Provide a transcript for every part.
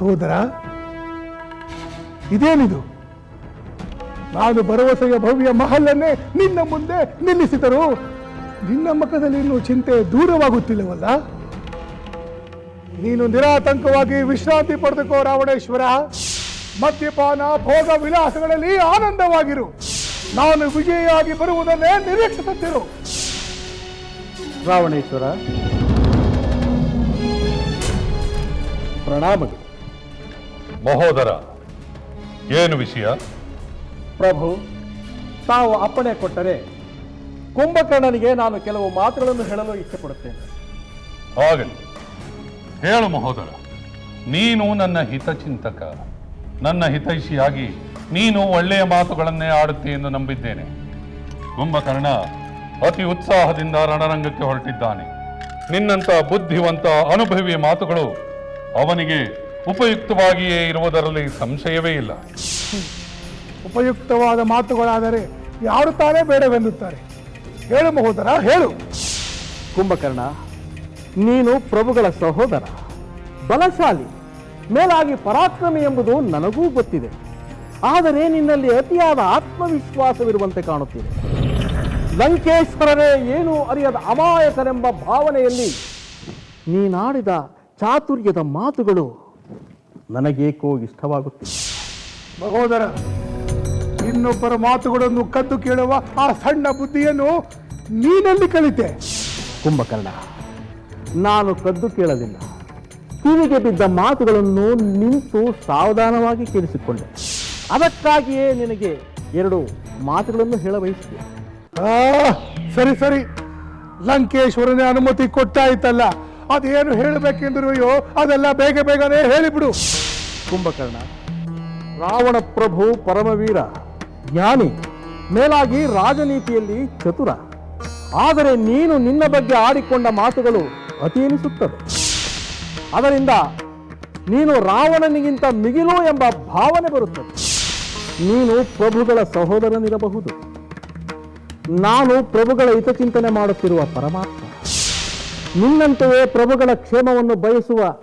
ಸೋದರ ಇದೇನಿದು? ನಾನು ಭರವಸೆಯ ಭವ್ಯ ಮಹಲನ್ನೇ ನಿನ್ನ ಮುಂದೆ ನಿಲ್ಲಿಸಿದರು ನಿನ್ನ ಮಕ್ಕದಲ್ಲಿ ಇನ್ನೂ ಚಿಂತೆ ದೂರವಾಗುತ್ತಿಲ್ಲವಲ್ಲ? ನೀನು ನಿರಾತಂಕವಾಗಿ ವಿಶ್ರಾಂತಿ ಪಡೆದುಕೋ ರಾವಣೇಶ್ವರ, ಮದ್ಯಪಾನ ಭೋಗ ವಿಲಾಸಗಳಲ್ಲಿ ಆನಂದವಾಗಿರು. ನಾನು ವಿಜಯಿಯಾಗಿ ಬರುವುದನ್ನೇ ನಿರೀಕ್ಷಿಸುತ್ತಿರು. ರಾವಣೇಶ್ವರ, ಪ್ರಣಾಮಗಳು. ಮಹೋದರ ಏನು ವಿಷಯ? ಪ್ರಭು ತಾವು ಅಪ್ಪಣೆ ಕೊಟ್ಟರೆ ಕುಂಭಕರ್ಣನಿಗೆ ನಾನು ಕೆಲವು ಮಾತುಗಳನ್ನು ಹೇಳಲು ಇಷ್ಟಪಡುತ್ತೇನೆ. ಆಗಲಿ ಹೇಳು ಮಹೋದರ ನೀನು ನನ್ನ ಹಿತಚಿಂತಕ ನನ್ನ ಹಿತೈಷಿಯಾಗಿ ನೀನು ಒಳ್ಳೆಯ ಮಾತುಗಳನ್ನೇ ಆಡುತ್ತಿ ಎಂದು ನಂಬಿದ್ದೇನೆ. ಕುಂಭಕರ್ಣ ಅತಿ ಉತ್ಸಾಹದಿಂದ ರಣರಂಗಕ್ಕೆ ಹೊರಟಿದ್ದಾನೆ. ನಿನ್ನಂತ ಬುದ್ಧಿವಂತ ಅನುಭವಿ ಮಾತುಗಳು ಅವನಿಗೆ ಉಪಯುಕ್ತವಾಗಿಯೇ ಇರುವುದರಲ್ಲಿ ಸಂಶಯವೇ ಇಲ್ಲ. ಉಪಯುಕ್ತವಾದ ಮಾತುಗಳಾದರೆ ಯಾರು ತಾನೇ ಬೇಡವೆನ್ನುತ್ತಾರೆ? ಹೇಳು ಮಹೋದರ ಹೇಳು. ಕುಂಭಕರ್ಣ ನೀನು ಪ್ರಭುಗಳ ಸಹೋದರ ಬಲಶಾಲಿ ಮೇಲಾಗಿ ಪರಾಕ್ರಮಿ ಎಂಬುದು ನನಗೂ ಗೊತ್ತಿದೆ. ಆದರೆ ನಿನ್ನಲ್ಲಿ ಅತಿಯಾದ ಆತ್ಮವಿಶ್ವಾಸವಿರುವಂತೆ ಕಾಣುತ್ತಿದೆ. ಲಂಕೇಶ್ವರರೇ ಏನು ಅರಿಯದ ಅಮಾಯಕರೆಂಬ ಭಾವನೆಯಲ್ಲಿ ನೀನಾಡಿದ ಚಾತುರ್ಯದ ಮಾತುಗಳು ನನಗೇಕೋ ಇಷ್ಟವಾಗುತ್ತೆ. ಮಹೋದರ ಇನ್ನೊಬ್ಬರ ಮಾತುಗಳನ್ನು ಕದ್ದು ಕೇಳುವ ಆ ಸಣ್ಣ ಬುದ್ಧಿಯನ್ನು ನೀನಲ್ಲಿ ಕಲಿತೆ. ಕುಂಭಕರ್ಣ ನಾನು ಕದ್ದು ಕೇಳಲಿಲ್ಲ. ಕಿವಿಗೆ ಬಿದ್ದ ಮಾತುಗಳನ್ನು ನಿಂತು ಸಾವಧಾನವಾಗಿ ಕೇಳಿಸಿಕೊಂಡೆ. ಅದಕ್ಕಾಗಿಯೇ ನಿನಗೆ ಎರಡು ಮಾತುಗಳನ್ನು ಹೇಳಬಯಸಿದೆ ಆ, ಸರಿ ಸರಿ. ಲಂಕೇಶ್ವರನೇ ಅನುಮತಿ ಕೊಟ್ಟಾಯ್ತಲ್ಲ. ಅದೇನು ಅಯ್ಯೋ ಅದೆಲ್ಲ ಬೇಗ ಬೇಗನೆ ಹೇಳಿಬಿಡು. ಕುಂಭಕರ್ಣ. ರಾವಣ ಪ್ರಭು ಪರಮವೀರ, ಜ್ಞಾನಿ, ಮೇಲಾಗಿ ರಾಜನೀತಿಯಲ್ಲಿ ಚತುರ. ಆದರೆ ನೀನು ನಿನ್ನ ಬಗ್ಗೆ ಆಡಿಕೊಂಡ ಮಾತುಗಳು ಅತಿ ಎನಿಸುತ್ತವೆ. ಅದರಿಂದ ನೀನು ರಾವಣನಿಗಿಂತ ಮಿಗಿಲು ಎಂಬ ಭಾವನೆ ಬರುತ್ತದೆ. ನೀನು ಪ್ರಭುಗಳ ಸಹೋದರನಿರಬಹುದು. ನಾನು ಪ್ರಭುಗಳ ಹಿತಚಿಂತನೆ ಮಾಡುತ್ತಿರುವ ಪರಮಾತ್ಮ. ನಿನ್ನಂತೆಯೇ ಪ್ರಭುಗಳ ಕ್ಷೇಮವನ್ನು ಬಯಸುವ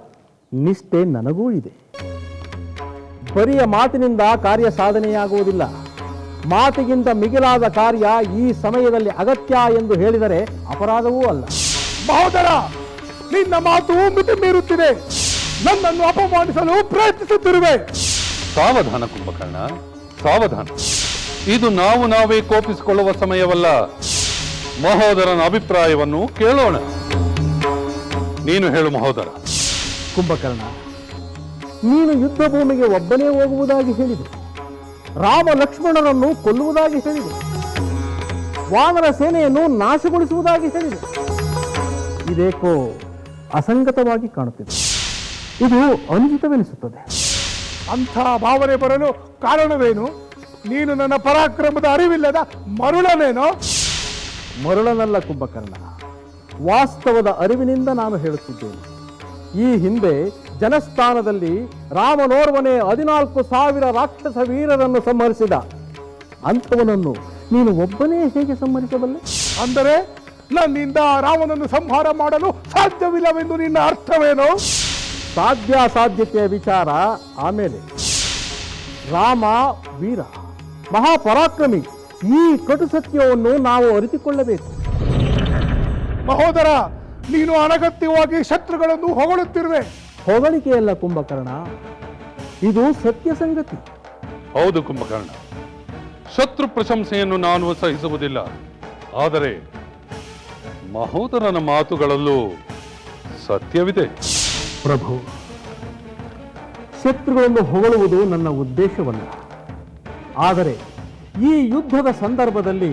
ನಿಷ್ಠೆ ನನಗೂ ಇದೆ. ಬರಿಯ ಮಾತಿನಿಂದ ಕಾರ್ಯ ಸಾಧನೆಯಾಗುವುದಿಲ್ಲ. ಮಾತಿಗಿಂತ ಮಿಗಿಲಾದ ಕಾರ್ಯ ಈ ಸಮಯದಲ್ಲಿ ಅಗತ್ಯ ಎಂದು ಹೇಳಿದರೆ ಅಪರಾಧವೂ ಅಲ್ಲ. ಮಹೋದರ ನಿನ್ನ ಮಾತು ಮಿತಿ ಮೀರುತ್ತಿದೆ. ನನ್ನನ್ನು ಅಪಮಾನಿಸಲು ಪ್ರಯತ್ನಿಸುತ್ತಿರುವೆ. ಸಾವಧಾನ ಕುಂಭಕರ್ಣ ಸಾವಧಾನ. ಇದು ನಾವು ನಾವೇ ಕೋಪಿಸಿಕೊಳ್ಳುವ ಸಮಯವಲ್ಲ. ಮಹೋದರನ ಅಭಿಪ್ರಾಯವನ್ನು ಕೇಳೋಣ. ನೀನು ಹೇಳು ಮಹೋದರ. ಕುಂಭಕರ್ಣ ನೀನು ಯುದ್ಧ ಭೂಮಿಗೆ ಒಬ್ಬನೇ ಹೋಗುವುದಾಗಿ ಹೇಳಿದೆ. ರಾಮ ಲಕ್ಷ್ಮಣರನ್ನು ಕೊಲ್ಲುವುದಾಗಿ ಹೇಳಿದೆ. ವಾನರ ಸೇನೆಯನ್ನು ನಾಶಗೊಳಿಸುವುದಾಗಿ ಹೇಳಿದೆ. ಇದೇಕೋ ಅಸಂಗತವಾಗಿ ಕಾಣುತ್ತಿದೆ. ಇದು ಅನುಚಿತವೆನಿಸುತ್ತದೆ. ಅಂಥ ಭಾವನೆ ಬರಲು ಕಾರಣವೇನು? ನೀನು ನನ್ನ ಪರಾಕ್ರಮದ ಅರಿವಿಲ್ಲದ ಮರುಳನೇನೋ? ಮರುಳನಲ್ಲ ಕುಂಭಕರ್ಣ. ವಾಸ್ತವದ ಅರಿವಿನಿಂದ ನಾನು ಹೇಳುತ್ತಿದ್ದೇನೆ. ಈ ಹಿಂದೆ ಜನಸ್ಥಾನದಲ್ಲಿ ರಾಮನೋರ್ವನೇ ಹದಿನಾಲ್ಕು ಸಾವಿರ ರಾಕ್ಷಸ ವೀರರನ್ನು ಸಂಹರಿಸಿದ. ಅಂಥವನನ್ನು ನೀನು ಒಬ್ಬನೇ ಹೇಗೆ ಸಂಹರಿಸಬಲ್ಲೆ? ಅಂದರೆ ನನ್ನಿಂದ ರಾಮನನ್ನು ಸಂಹಾರ ಮಾಡಲು ಸಾಧ್ಯವಿಲ್ಲವೆಂದು ನಿನ್ನ ಅರ್ಥವೇನು? ಸಾಧ್ಯ ಸಾಧ್ಯತೆಯ ವಿಚಾರ ಆಮೇಲೆ. ರಾಮ ವೀರ ಮಹಾಪರಾಕ್ರಮಿ ಈ ಕಟು ಸತ್ಯವನ್ನು ನಾವು ಅರಿತುಕೊಳ್ಳಬೇಕು. ಮಹೋದರ ನೀನು ಅನಗತ್ಯವಾಗಿ ಶತ್ರುಗಳನ್ನು ಹೊಗಳುತ್ತಿರುವೆ. ಹೊಗಳಿಕೆಯಲ್ಲ ಕುಂಭಕರ್ಣ. ಇದು ಸತ್ಯ ಸಂಗತಿ. ಹೌದು ಕುಂಭಕರ್ಣ. ಶತ್ರು ಪ್ರಶಂಸೆಯನ್ನು ನಾನು ಸಹಿಸುವುದಿಲ್ಲ ಆದರೆ ಮಹೋದರನ ಮಾತುಗಳಲ್ಲೂ ಸತ್ಯವಿದೆ. ಪ್ರಭು ಶತ್ರುಗಳನ್ನು ಹೊಗಳುವುದು ನನ್ನ ಉದ್ದೇಶವಲ್ಲ. ಆದರೆ ಈ ಯುದ್ಧದ ಸಂದರ್ಭದಲ್ಲಿ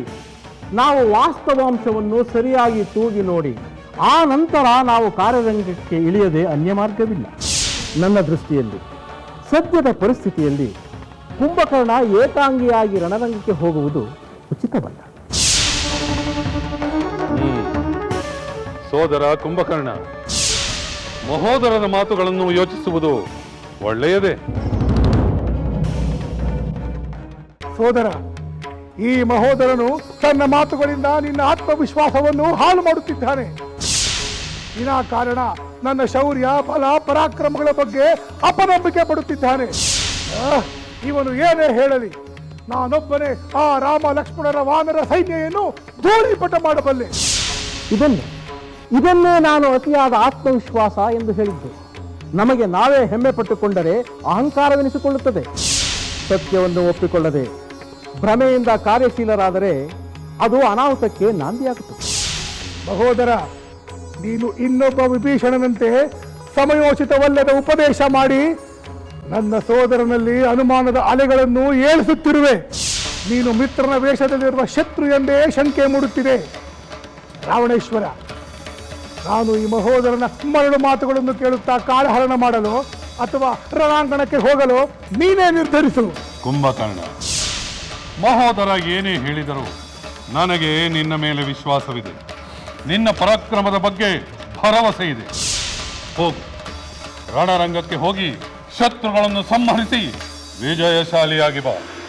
ನಾವು ವಾಸ್ತವಾಂಶವನ್ನು ಸರಿಯಾಗಿ ತೂಗಿ ನೋಡಿ ಆ ನಂತರ ನಾವು ಕಾರ್ಯರಂಗಕ್ಕೆ ಇಳಿಯದೆ ಅನ್ಯ ಮಾರ್ಗವಿಲ್ಲ. ನನ್ನ ದೃಷ್ಟಿಯಲ್ಲಿ ಸದ್ಯದ ಪರಿಸ್ಥಿತಿಯಲ್ಲಿ ಕುಂಭಕರ್ಣ ಏಕಾಂಗಿಯಾಗಿ ರಣರಂಗಕ್ಕೆ ಹೋಗುವುದು ಉಚಿತವಲ್ಲ. ಸೋದರ ಕುಂಭಕರ್ಣ ಮಹೋದರನ ಮಾತುಗಳನ್ನು ಯೋಚಿಸುವುದು ಒಳ್ಳೆಯದೇ? ಸೋದರ ಈ ಮಹೋದರನು ತನ್ನ ಮಾತುಗಳಿಂದ ನಿನ್ನ ಆತ್ಮವಿಶ್ವಾಸವನ್ನು ಹಾಳು ಮಾಡುತ್ತಿದ್ದಾನೆ. ವಿನಾಕಾರಣ ನನ್ನ ಶೌರ್ಯ ಬಲ ಪರಾಕ್ರಮಗಳ ಬಗ್ಗೆ ಅಪನಂಬಿಕೆ ಪಡುತ್ತಿದ್ದಾನೆ. ಇವನು ಏನೇ ಹೇಳಲಿ ನಾನೊಬ್ಬನೇ ಆ ರಾಮ ಲಕ್ಷ್ಮಣರ ವಾನರ ಸೈನ್ಯವನ್ನು ಧೂಳಿಪಟ ಮಾಡಬಲ್ಲೆ. ಇದನ್ನೇ ಇದನ್ನೇ ನಾನು ಅತಿಯಾದ ಆತ್ಮವಿಶ್ವಾಸ ಎಂದು ಹೇಳಿದ್ದು. ನಮಗೆ ನಾವೇ ಹೆಮ್ಮೆ ಪಟ್ಟುಕೊಂಡರೆ ಅಹಂಕಾರವೆನಿಸಿಕೊಳ್ಳುತ್ತದೆ. ಸತ್ಯವನ್ನು ಒಪ್ಪಿಕೊಳ್ಳದೆ ಭ್ರಮೆಯಿಂದ ಕಾರ್ಯಶೀಲರಾದರೆ ಅದು ಅನಾಹುತಕ್ಕೆ ನಾಂದಿಯಾಗುತ್ತದೆ. ಮಹೋದರ ನೀನು ಇನ್ನೊಬ್ಬ ವಿಭೀಷಣನಂತೆ ಸಮಯೋಚಿತವಲ್ಲದ ಉಪದೇಶ ಮಾಡಿ ನನ್ನ ಸೋದರನಲ್ಲಿ ಅನುಮಾನದ ಅಲೆಗಳನ್ನು ಏಳಿಸುತ್ತಿರುವೆ. ನೀನು ಮಿತ್ರನ ವೇಷದಲ್ಲಿರುವ ಶತ್ರು ಎಂದೇ ಶಂಕೆ ಮೂಡುತ್ತಿದೆ. ರಾವಣೇಶ್ವರ, ನಾನು ಈ ಮಹೋದರನ ಮರಳು ಮಾತುಗಳನ್ನು ಕೇಳುತ್ತಾ ಕಾಳಹರಣ ಮಾಡಲು ಅಥವಾ ರಣಾಂಗಣಕ್ಕೆ ಹೋಗಲು ನೀನೇ ನಿರ್ಧರಿಸು. ಕುಂಭಕರ್ಣ, ಮಹೋದರ ಏನೇ ಹೇಳಿದರು ನನಗೆ ನಿನ್ನ ಮೇಲೆ ವಿಶ್ವಾಸವಿದೆ. ನಿನ್ನ ಪರಾಕ್ರಮದ ಬಗ್ಗೆ ಭರವಸೆ ಇದೆ. ಹೋಗು. ರಣರಂಗಕ್ಕೆ ಹೋಗಿ ಶತ್ರುಗಳನ್ನು ಸಂಹರಿಸಿ ವಿಜಯಶಾಲಿಯಾಗಿ ಬಾ.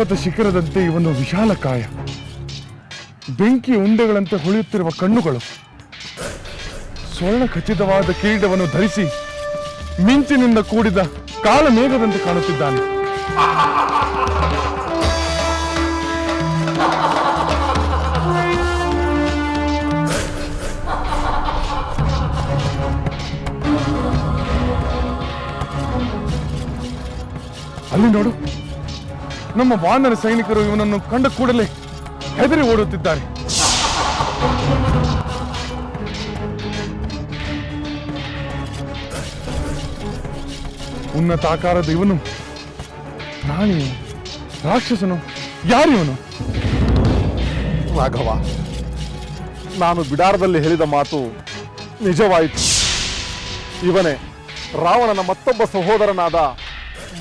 ಪರ್ವತ ಶಿಖರದಂತೆ ಇವನು ವಿಶಾಲ ಕಾಯ. ಬೆಂಕಿ ಉಂಡೆಗಳಂತೆ ಹೊಳೆಯುತ್ತಿರುವ ಕಣ್ಣುಗಳು. ಸ್ವರ್ಣ ಖಚಿತವಾದ ಕಿರೀಟವನ್ನು ಧರಿಸಿ ಮಿಂಚಿನಿಂದ ಕೂಡಿದ ಕಾಲ ಮೇಘದಂತೆ ಕಾಣುತ್ತಿದ್ದಾನೆ. ಅಲ್ಲಿ ನೋಡು. ನಮ್ಮ ವಾನರ ಸೈನಿಕರು ಇವನನ್ನು ಕಂಡ ಕೂಡಲೇ ಹೆದರಿ ಓಡುತ್ತಿದ್ದಾರೆ. ಉನ್ನತ ಆಕಾರದ ಇವನು ಪ್ರಾಣಿಯು ರಾಕ್ಷಸನು ಯಾರಿವನು ರಾಘವ, ನಾನು ಬಿಡಾರದಲ್ಲಿ ಹೇಳಿದ ಮಾತು ನಿಜವಾಯಿತು. ಇವನೇ ರಾವಣನ ಮತ್ತೊಬ್ಬ ಸಹೋದರನಾದ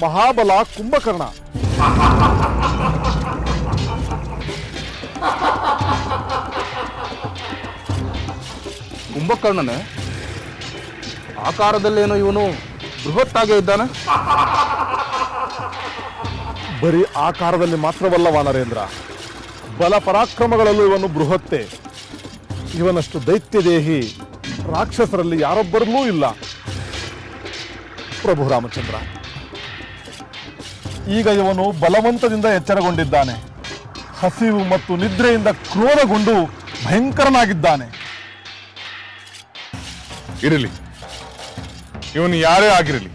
ಮಹಾಬಲ ಕುಂಭಕರ್ಣ. ಕುಂಭಕರ್ಣನೆ? ಆಕಾರದಲ್ಲೇನೋ ಇವನು ಬೃಹತ್ತಾಗೇ ಇದ್ದಾನೆ? ಬರೀ ಆಕಾರದಲ್ಲಿ ಮಾತ್ರವಲ್ಲ ವಾನರೇಂದ್ರ. ಬಲ ಪರಾಕ್ರಮಗಳಲ್ಲೂ ಇವನು ಬೃಹತ್ತೆ. ಇವನಷ್ಟು ದೈತ್ಯದೇಹಿ ರಾಕ್ಷಸರಲ್ಲಿ ಯಾರೊಬ್ಬರಲ್ಲೂ ಇಲ್ಲ. ಪ್ರಭು ರಾಮಚಂದ್ರ. ಈಗ ಇವನು ಬಲವಂತದಿಂದ ಎಚ್ಚರಗೊಂಡಿದ್ದಾನೆ. ಹಸಿವು ಮತ್ತು ನಿದ್ರೆಯಿಂದ ಕ್ರೋಧಗೊಂಡು ಭಯಂಕರನಾಗಿದ್ದಾನೆ. ಇರಲಿ. ಇವನು ಯಾರೇ ಆಗಿರಲಿ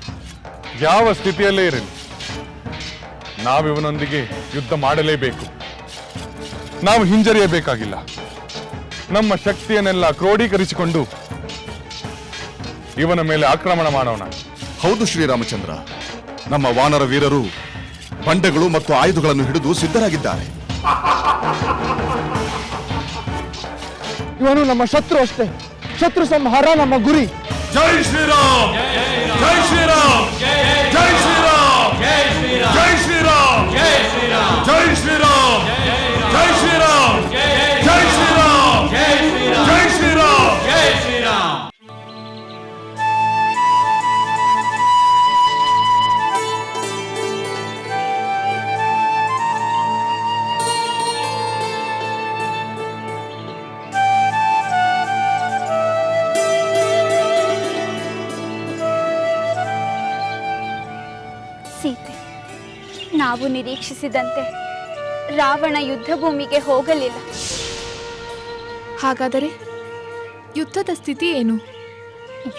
ಯಾವ ಸ್ಥಿತಿಯಲ್ಲೇ ಇರಲಿ ನಾವಿವನೊಂದಿಗೆ ಯುದ್ಧ ಮಾಡಲೇಬೇಕು. ನಾವು ಹಿಂಜರಿಯಬೇಕಾಗಿಲ್ಲ. ನಮ್ಮ ಶಕ್ತಿಯನ್ನೆಲ್ಲ ಕ್ರೋಢೀಕರಿಸಿಕೊಂಡು ಇವನ ಮೇಲೆ ಆಕ್ರಮಣ ಮಾಡೋಣ. ಹೌದು ಶ್ರೀರಾಮಚಂದ್ರ. ನಮ್ಮ ವಾನರ ವೀರರು ಬಂಡೆಗಳು ಮತ್ತು ಆಯುಧಗಳನ್ನು ಹಿಡಿದು ಸಿದ್ಧರಾಗಿದ್ದಾರೆ. ಇವನು ನಮ್ಮ ಶತ್ರು ಅಷ್ಟೇ. ಶತ್ರು ಸಂಹಾರ ನಮ್ಮ ಗುರಿ. ಜೈ ಶ್ರೀರಾಮ್! ಜೈ ಶ್ರೀರಾಮ್! ಜೈ ನಾವು ನಿರೀಕ್ಷಿಸಿದಂತೆ ರಾವಣ ಯುದ್ಧ ಭೂಮಿಗೆ ಹೋಗಲಿಲ್ಲ. ಹಾಗಾದರೆ ಯುದ್ಧದ ಸ್ಥಿತಿ ಏನು?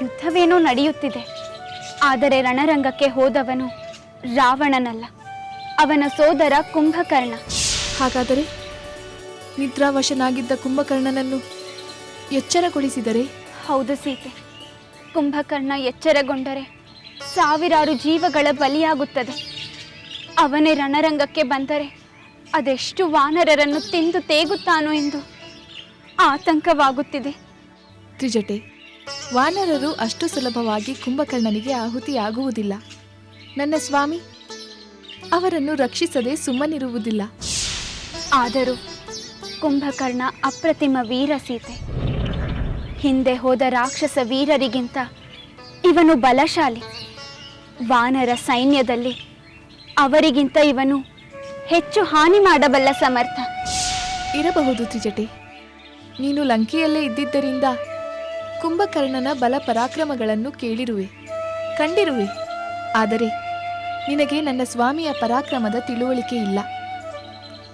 ಯುದ್ಧವೇನೋ ನಡೆಯುತ್ತಿದೆ. ಆದರೆ ರಣರಂಗಕ್ಕೆ ಹೋದವನು ರಾವಣನಲ್ಲ. ಅವನ ಸೋದರ ಕುಂಭಕರ್ಣ. ಹಾಗಾದರೆ ನಿದ್ರಾವಶನಾಗಿದ್ದ ಕುಂಭಕರ್ಣನನ್ನು ಎಚ್ಚರಗೊಳಿಸಿದರೆ? ಹೌದು ಸೀತೆ. ಕುಂಭಕರ್ಣ ಎಚ್ಚರಗೊಂಡರೆ ಸಾವಿರಾರು ಜೀವಗಳ ಬಲಿಯಾಗುತ್ತದೆ. ಅವನೇ ರಣರಂಗಕ್ಕೆ ಬಂದರೆ ಅದೆಷ್ಟು ವಾನರರನ್ನು ತಿಂದು ತೇಗುತ್ತಾನೋ ಎಂದು ಆತಂಕವಾಗುತ್ತಿದೆ. ತ್ರಿಜಟೆ ವಾನರರು ಅಷ್ಟು ಸುಲಭವಾಗಿ ಕುಂಭಕರ್ಣನಿಗೆ ಆಹುತಿಯಾಗುವುದಿಲ್ಲ. ನನ್ನ ಸ್ವಾಮಿ ಅವರನ್ನು ರಕ್ಷಿಸದೆ ಸುಮ್ಮನಿರುವುದಿಲ್ಲ. ಆದರೂ ಕುಂಭಕರ್ಣ ಅಪ್ರತಿಮ ವೀರ ಸೀತೆ. ಹಿಂದೆ ಹೋದ ರಾಕ್ಷಸ ವೀರರಿಗಿಂತ ಇವನು ಬಲಶಾಲಿ. ವಾನರ ಸೈನ್ಯದಲ್ಲಿ ಅವರಿಗಿಂತ ಇವನು ಹೆಚ್ಚು ಹಾನಿ ಮಾಡಬಲ್ಲ ಸಮರ್ಥ. ಇರಬಹುದು ತ್ರಿಜಟಿ. ನೀನು ಲಂಕೆಯಲ್ಲೇ ಇದ್ದಿದ್ದರಿಂದ ಕುಂಭಕರ್ಣನ ಬಲ ಪರಾಕ್ರಮಗಳನ್ನು ಕೇಳಿರುವೆ, ಕಂಡಿರುವೆ. ಆದರೆ ನಿನಗೆ ನನ್ನ ಸ್ವಾಮಿಯ ಪರಾಕ್ರಮದ ತಿಳುವಳಿಕೆ ಇಲ್ಲ.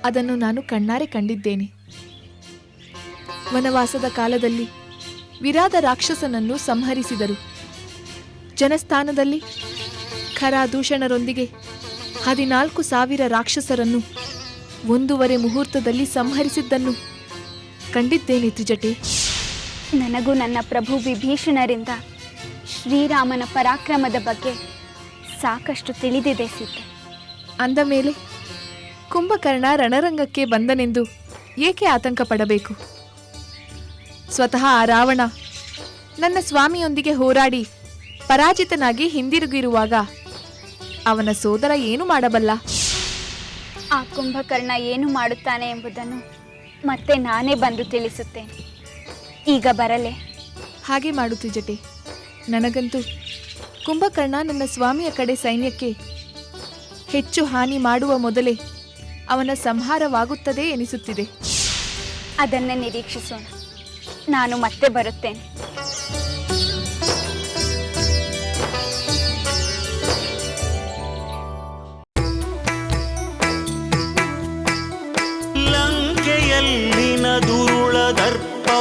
ಅದನ್ನು ನಾನು ಕಣ್ಣಾರೆ ಕಂಡಿದ್ದೇನೆ. ವನವಾಸದ ಕಾಲದಲ್ಲಿ ವಿರಾದ ರಾಕ್ಷಸನನ್ನು ಸಂಹರಿಸಿದರು. ಜನಸ್ಥಾನದಲ್ಲಿ ಖರಾದೂಷಣರೊಂದಿಗೆ ಹದಿನಾಲ್ಕು ಸಾವಿರ ರಾಕ್ಷಸರನ್ನು ಒಂದೂವರೆ ಮುಹೂರ್ತದಲ್ಲಿ ಸಂಹರಿಸಿದ್ದನ್ನು ಕಂಡಿದ್ದೇನೆ ತ್ರಿಜಟಿ. ನನಗೂ ನನ್ನ ಪ್ರಭು ವಿಭೀಷಣರಿಂದ ಶ್ರೀರಾಮನ ಪರಾಕ್ರಮದ ಬಗ್ಗೆ ಸಾಕಷ್ಟು ತಿಳಿದಿದೆ ಸೀತೆ. ಅಂದ ಮೇಲೆ ಕುಂಭಕರ್ಣ ರಣರಂಗಕ್ಕೆ ಬಂದನೆಂದು ಏಕೆ ಆತಂಕ ಪಡಬೇಕು ಸ್ವತಃ ಆ ರಾವಣ ನನ್ನ ಸ್ವಾಮಿಯೊಂದಿಗೆ ಹೋರಾಡಿ ಪರಾಜಿತನಾಗಿ ಹಿಂದಿರುಗಿರುವಾಗ ಅವನ ಸೋದರ ಏನು ಮಾಡಬಲ್ಲ? ಆ ಕುಂಭಕರ್ಣ ಏನು ಮಾಡುತ್ತಾನೆ ಎಂಬುದನ್ನು ಮತ್ತೆ ನಾನೇ ಬಂದು ತಿಳಿಸುತ್ತೇನೆ. ಈಗ ಬರಲೆ. ಹಾಗೆ ಮಾಡು ತ್ರಿಜಟೆ. ನನಗಂತೂ ಕುಂಭಕರ್ಣ ನನ್ನ ಸ್ವಾಮಿಯ ಕಡೆ ಸೈನ್ಯಕ್ಕೆ ಹೆಚ್ಚು ಹಾನಿ ಮಾಡುವ ಮೊದಲೇ ಅವನ ಸಂಹಾರವಾಗುತ್ತದೆ ಎನಿಸುತ್ತಿದೆ. ಅದನ್ನೇ ನಿರೀಕ್ಷಿಸೋಣ. ನಾನು ಮತ್ತೆ ಬರುತ್ತೇನೆ.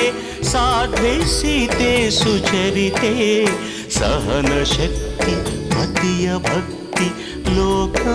साधे साधे सीते सुचरिते सहनशक्ति मतीय भक्ति लोकमान्यवन्दिते